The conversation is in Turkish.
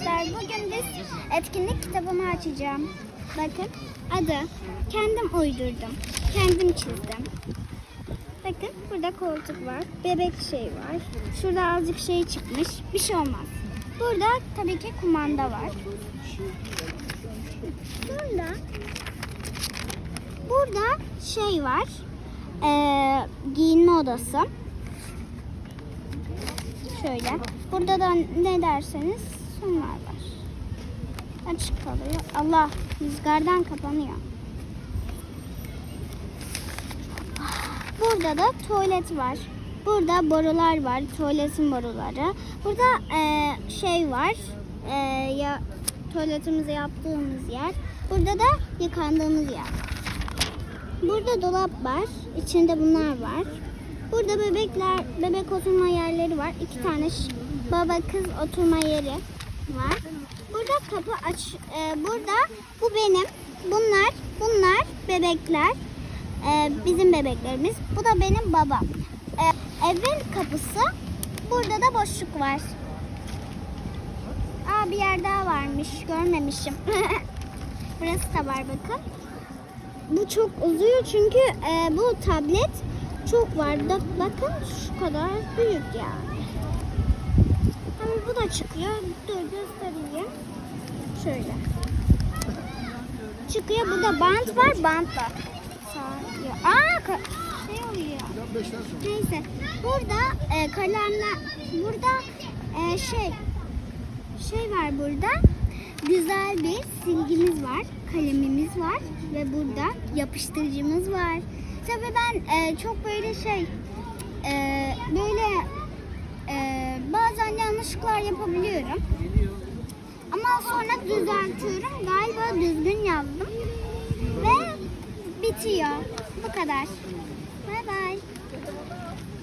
arkadaşlar. Bugün biz etkinlik kitabımı açacağım. Bakın adı. Kendim uydurdum. Kendim çizdim. Bakın burada koltuk var. Bebek şey var. Şurada azıcık şey çıkmış. Bir şey olmaz. Burada tabii ki kumanda var. Sonra burada şey var. Ee, giyinme odası. Şöyle. Burada da ne derseniz sunlar var. Açık kalıyor. Allah rüzgardan kapanıyor. Burada da tuvalet var. Burada borular var. Tuvaletin boruları. Burada e, şey var. E, ya tuvaletimizi yaptığımız yer. Burada da yıkandığımız yer. Burada dolap var. İçinde bunlar var. Burada bebekler, bebek oturma yerleri var. İki tane baba kız oturma yeri var. Burada kapı aç. e, burada bu benim. Bunlar, bunlar bebekler. E, bizim bebeklerimiz. Bu da benim babam. E, evin kapısı. Burada da boşluk var. Aa bir yer daha varmış. Görmemişim. Burası da var bakın. Bu çok uzuyor çünkü e, bu tablet çok var. Bakın şu kadar büyük yani. Bu da çıkıyor. Dur göstereyim. Şöyle. Çıkıyor. Burada bant var. Bantla. Sarıyor. Aa şey oluyor. Neyse. Burada e, kalemler. Burada e, şey şey var burada. Güzel bir silgimiz var, kalemimiz var ve burada yapıştırıcımız var. Tabii ben e, çok böyle şey, e, böyle e, bazen yanlışlıklar yapabiliyorum. Ama sonra düzeltiyorum. Galiba düzgün yazdım. Ve bitiyor. Bu kadar. Bay bay.